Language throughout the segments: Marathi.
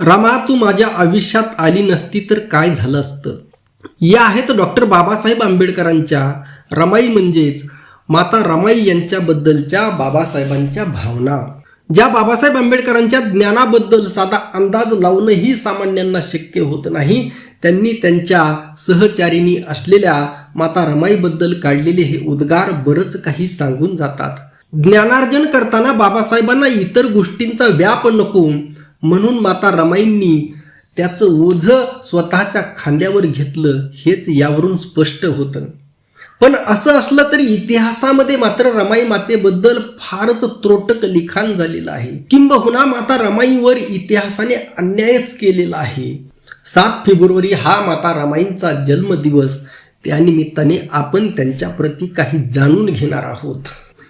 रामा तू माझ्या आयुष्यात आली नसती तर काय झालं असतं? या आहेत डॉक्टर बाबासाहेब आंबेडकरांच्या रमाई म्हणजेच माता रमाई यांच्याबद्दलच्या बाबासाहेबांच्या भावना. ज्या बाबासाहेब आंबेडकरांच्या ज्ञानाबद्दल साधा अंदाज लावणंही सामान्यांना शक्य होत नाही त्यांनी त्यांच्या सहचारिणी असलेल्या माता रमाईबद्दल काढलेले हे उद्गार बरंच काही सांगून जातात. ज्ञानार्जन करताना बाबासाहेबांना इतर गोष्टींचा व्याप नको म्हणून माता रमाईंनी त्याचं ओझं स्वतःच्या खांद्यावर घेतलं हेच यावरून स्पष्ट होतं. पण असं असलं तरी इतिहासामध्ये मात्र रमाई मातेबद्दल फारच त्रोटक लिखाण झालेलं आहे. किंबहुना माता रमाईवर इतिहासाने अन्यायच केलेला आहे. सात फेब्रुवारी हा माता रमाईंचा जन्मदिवस. त्यानिमित्ताने आपण त्यांच्याप्रती काही जाणून घेणार आहोत.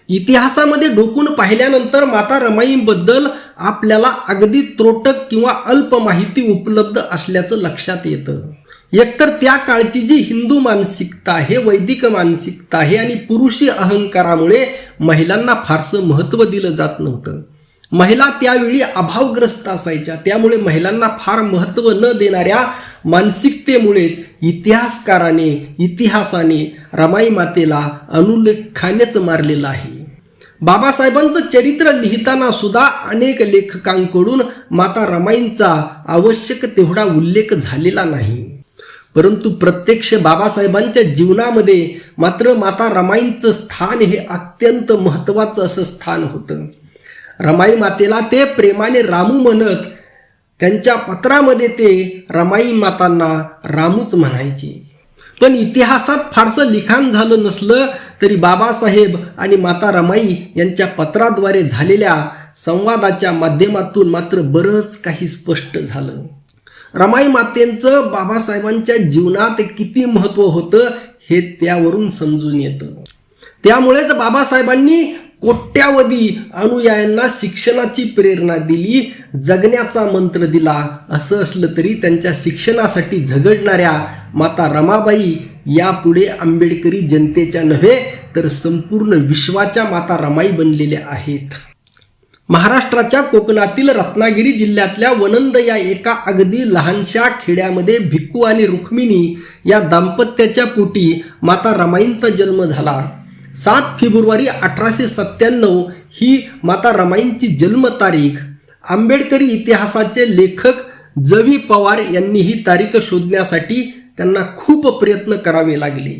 इतिहासामध्ये डोकून पाहिल्यानंतर माता रमाईबद्दल आपल्याला अगदी त्रोटक किंवा अल्प माहिती उपलब्ध असल्याचं लक्षात येतं. एकतर त्या काळची जी हिंदू मानसिकता आहे वैदिक मानसिकता आहे आणि पुरुषी अहंकारामुळे महिलांना फारसं महत्त्व दिलं जात नव्हतं. महिला त्यावेळी अभावग्रस्त असायच्या. त्यामुळे महिलांना फार महत्त्व न देणाऱ्या मानसिकतेमुळेच इतिहासकाराने इतिहासाने रमाई मातेला अनुलेखानेच मारलेलं आहे. बाबासाहेबांचं चरित्र लिहिताना सुद्धा अनेक लेखकांकडून माता रमाईंचा आवश्यक तेवढा उल्लेख झालेला नाही. परंतु प्रत्यक्ष बाबासाहेबांच्या जीवनामध्ये मात्र माता रमाईंचं स्थान हे अत्यंत महत्त्वाचं असं स्थान होतं. रमाई मातेला ते प्रेमाने रामू म्हणत त्यांच्या पत्रामध्ये ते रमाई मातांना रामूच म्हणायचे. पण इतिहासात फारसं लिखाण झालं नसलं तरी बाबासाहेब आणि माता रमाई यांच्या पत्राद्वारे झालेल्या संवादाच्या माध्यमातून मात्र बरंच काही स्पष्ट झालं. रमाई मातेंचं बाबासाहेबांच्या जीवनात किती महत्त्व होतं हे त्यावरून समजून येतं. त्यामुळेच बाबासाहेबांनी कोट्यावधी अनुयायांना शिक्षणाची प्रेरणा दिली जगण्याचा मंत्र दिला. असं असलं तरी त्यांच्या शिक्षणासाठी झगडणाऱ्या माता रमाबाई यापुढे आंबेडकरी जनतेच्या नव्हे तर संपूर्ण विश्वाच्या माता रमाई बनलेल्या आहेत. महाराष्ट्राच्या कोकणातील रत्नागिरी जिल्ह्यातल्या वनंद या एका अगदी लहानशा खेड्यामध्ये भिक्कू आणि रुक्मिणी या दाम्पत्याच्या पोटी माता रमाईंचा जन्म झाला. सात फेब्रुवारी अठराशे सत्त्याण्णव ही माता रमाईंची जन्मतारीख. आंबेडकरी इतिहासाचे लेखक जवी पवार यांनी ही तारीख शोधण्यासाठी त्यांना खूप प्रयत्न करावे लागले.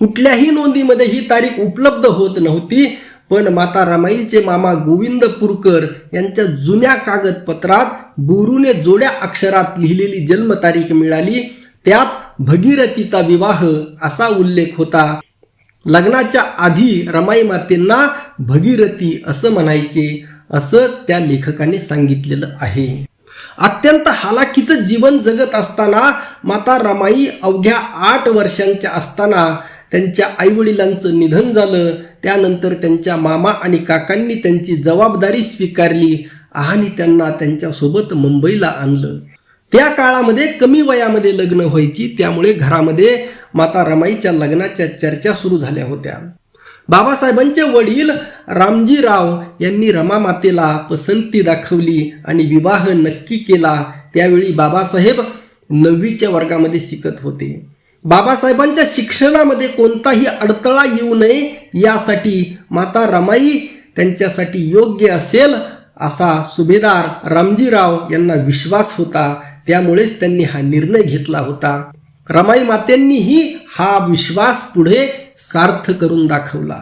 कुठल्याही नोंदीमध्ये ही तारीख उपलब्ध होत नव्हती पण माता रमाईंचे मामा गोविंद पुरकर यांच्या जुन्या कागदपत्रात बोरूने जोड्या अक्षरात लिहिलेली जन्मतारीख मिळाली त्यात भगीरथीचा विवाह असा उल्लेख होता. लग्नाच्या आधी रमाई मातेंना भगीरथी असं म्हणायचे असं त्या लेखकाने सांगितलेलं आहे. अत्यंत हालाकीचं जीवन जगत असताना माता रमाई अवघ्या आठ वर्षांच्या असताना त्यांच्या आईवडिलांचं निधन झालं. त्यानंतर त्यांच्या मामा आणि काकांनी त्यांची जबाबदारी स्वीकारली आणि त्यांना त्यांच्यासोबत मुंबईला आणलं. त्या काळामध्ये कमी वयामध्ये लग्न व्हायची त्यामुळे घरामध्ये माता रमाईच्या लग्नाच्या चर्चा सुरू झाल्या होत्या. बाबासाहेबांचे वडील रामजीराव यांनी रमामातेला पसंती दाखवली आणि विवाह नक्की केला. त्यावेळी बाबासाहेब नववीच्या वर्गामध्ये शिकत होते. बाबासाहेबांच्या शिक्षणामध्ये कोणताही अडथळा येऊ नये यासाठी माता रमाई त्यांच्यासाठी योग्य असेल असा सुभेदार रामजीराव यांना विश्वास होता. त्यामुळेच त्यांनी हा निर्णय घेतला होता. रमाई मातेंनीही हा विश्वास पुढे सार्थ करून दाखवला.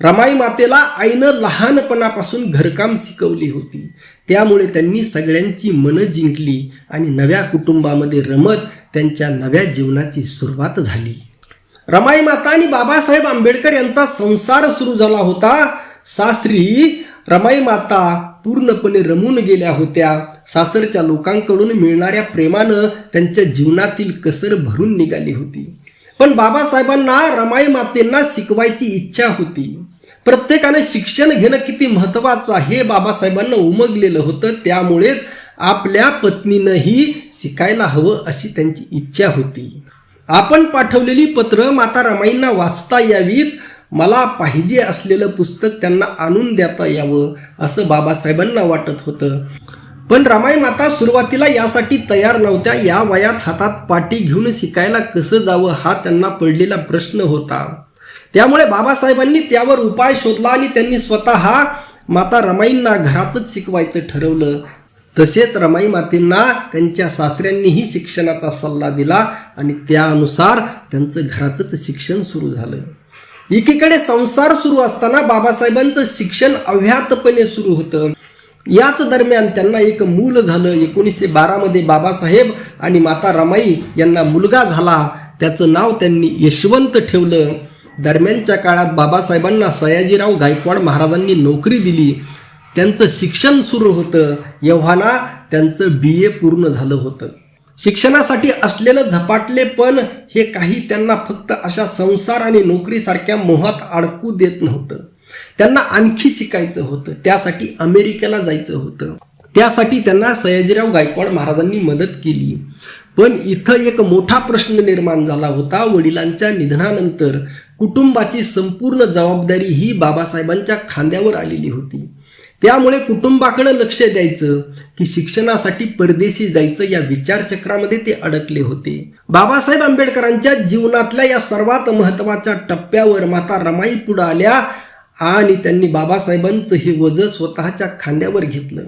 रमाई मातेला आईनं लहानपणापासून घरकाम शिकवली होती. त्यामुळे त्यांनी सगळ्यांची मनं जिंकली आणि नव्या कुटुंबामध्ये रमत त्यांच्या नव्या जीवनाची सुरुवात झाली. रमाई माता आणि बाबासाहेब आंबेडकर यांचा संसार सुरू झाला होता. सासरी रमाई माता पूर्णपणे रमून गेल्या होत्या. सासरच्या लोकांकडून मिळणाऱ्या प्रेमानं त्यांच्या जीवनातील कसर भरून निघाली होती. पण बाबासाहेबांना रमाई मातेंना शिकवायची इच्छा होती. प्रत्येकाने शिक्षण घेणं किती महत्त्वाचं हे बाबासाहेबांना उमगलेलं होतं. त्यामुळेच आपल्या पत्नीनंही शिकायला हवं अशी त्यांची इच्छा होती. आपण पाठवलेली पत्र माता रमाईंना वाचता यावीत. मला पाहिजे असलेलं पुस्तक त्यांना आणून देता यावं असं बाबासाहेबांना वाटत होतं. पण रामाई माता सुरुवातीला यासाठी तयार नव्हत्या या वयात हातात पाटी घेऊन शिकायला कसं जावं हा त्यांना पडलेला प्रश्न होता. त्यामुळे बाबासाहेबांनी त्यावर उपाय शोधला आणि त्यांनी स्वतः माता रमाईंना घरातच शिकवायचं ठरवलं. तसेच रमाई मातेंना त्यांच्या सासऱ्यांनीही शिक्षणाचा सल्ला दिला आणि त्यानुसार त्यांचं घरातच शिक्षण सुरू झालं. एकीकडे संसार सुरू असताना बाबासाहेबांचं शिक्षण अव्याहतपणे सुरू होतं. याच दरम्यान त्यांना एक मूल झालं. एकोणीसशे बारामध्ये बाबासाहेब आणि माता रमाई यांना मुलगा झाला. त्याचं नाव त्यांनी यशवंत ठेवलं. दरम्यानच्या काळात बाबासाहेबांना सयाजीराव गायकवाड महाराजांनी नोकरी दिली. त्यांचं शिक्षण सुरू होतं. एव्हाना त्यांचं बी ए पूर्ण झालं होतं. शिक्षणासाठी असलेलं झपाटले पण हे काही त्यांना फक्त अशा संसार आणि नोकरीसारख्या मोहात अडकू देत नव्हतं. त्यांना आणखी शिकायचं होतं. त्यासाठी अमेरिकेला जायचं होतं. त्यासाठी त्यांना सयाजीराव गायकवाड महाराजांनी मदत केली. पण इथं एक मोठा प्रश्न निर्माण झाला होता वडिलांच्या निधनानंतर. कुटुंबाची संपूर्ण जबाबदारी ही बाबासाहेबांच्या खांद्यावर आलेली होती. त्यामुळे कुटुंबाकडे लक्ष द्यायचं की शिक्षणासाठी परदेशी जायचं या विचारचक्रामध्ये ते अडकले होते. बाबासाहेब आंबेडकरांच्या जीवनातल्या या सर्वात महत्त्वाच्या टप्प्यावर माता रमाई पुढं आल्या आणि त्यांनी बाबासाहेबांचं हे वज स्वतःच्या खांद्यावर घेतलं.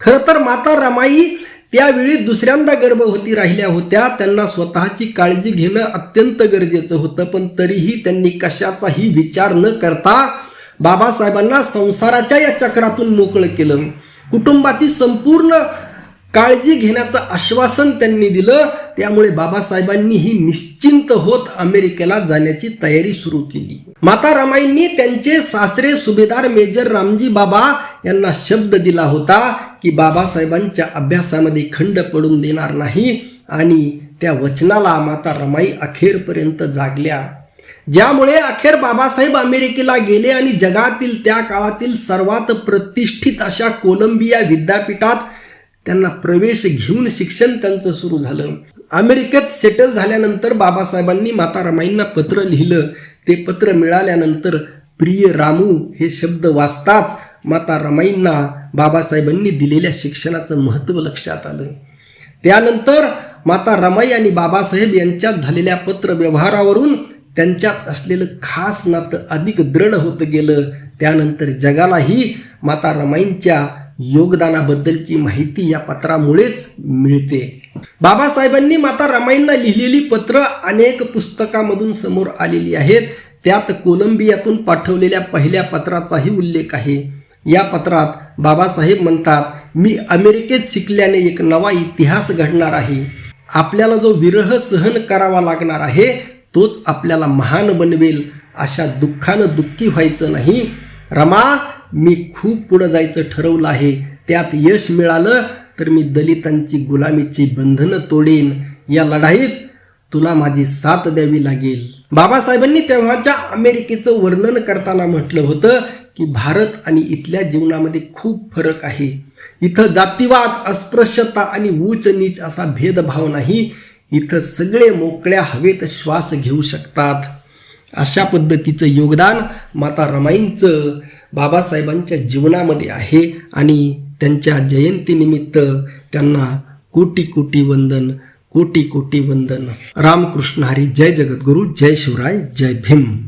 खरं तर माता रमाई त्यावेळी दुसऱ्यांदा गर्भवती राहिल्या होत्या. त्यांना स्वतःची काळजी घेणं अत्यंत गरजेचं होतं पण तरीही त्यांनी कशाचाही विचार न करता बाबासाहेबांना संसाराच्या या चक्रातून मोकळं केलं. कुटुंबाची संपूर्ण काळजी घेण्याचं आश्वासन त्यांनी दिलं. त्यामुळे बाबासाहेबांनी ही निश्चिंत होत अमेरिकेला जाण्याची तयारी सुरू केली. माता रमाईंनी त्यांचे सासरे सुभेदार मेजर रामजी बाबा यांना शब्द दिला होता की बाबासाहेबांच्या अभ्यासामध्ये खंड पडून देणार नाही आणि त्या वचनाला माता रमाई अखेरपर्यंत जागल्या. ज्यामुळे अखेर बाबासाहेब अमेरिकेला गेले आणि जगातील त्या काळातील सर्वात प्रतिष्ठित अशा कोलंबिया विद्यापीठात त्यांना प्रवेश घेऊन शिक्षण त्यांचं सुरू झालं. अमेरिकेत सेटल झाल्यानंतर बाबासाहेबांनी माता रमाईंना पत्र लिहिलं. ते पत्र मिळाल्यानंतर प्रिय रामू हे शब्द वाचताच माता रमाईंना बाबासाहेबांनी दिलेल्या शिक्षणाचं महत्त्व लक्षात आलं. त्यानंतर माता रमाई आणि बाबासाहेब यांच्यात झालेल्या पत्र व्यवहारावरून त्यांच्यात असलेलं खास नातं अधिक दृढ होत गेलं. त्यानंतर जगालाही माता रमाईंच्या योगदानाबद्दलची माहिती या पत्रामुळेच मिळते. बाबासाहेबांनी माता रमाईंना लिहिलेली पत्र अनेक पुस्तकामधून समोर आलेली आहेत. त्यात कोलंबियातून पाठवलेल्या पहिल्या पत्राचाही उल्लेख आहे. या पत्रात बाबासाहेब म्हणतात मी अमेरिकेत शिकल्याने एक नवा इतिहास घडणार आहे. आपल्याला जो विरह सहन करावा लागणार आहे तोच आपल्याला महान बनवेल. अशा दुःखानं दुःखी व्हायचं नाही. रमा मी खूप पुढं जायचं ठरवलं आहे. त्यात यश मिळालं तर मी दलितांची गुलामीची बंधनं तोडेन. या लढाईत तुला माझी साथ द्यावी लागेल. बाबासाहेबांनी तेव्हाच्या अमेरिकेचं वर्णन करताना म्हटलं होतं की भारत आणि इथल्या जीवनामध्ये खूप फरक आहे. इथं जातीवाद अस्पृश्यता आणि ऊच नीच असा भेदभाव नाही. इथं सगळे मोकळ्या हवेत श्वास घेऊ शकतात. अशा पद्धतीचं योगदान माता रमाईंचं बाबासाहेबांच्या जीवनामध्ये आहे आणि त्यांच्या जयंतीनिमित्त त्यांना कोटी कोटी वंदन कोटी कोटी वंदन. रामकृष्ण हरी जय जगद्गुरु जय शिवराय जय भीम.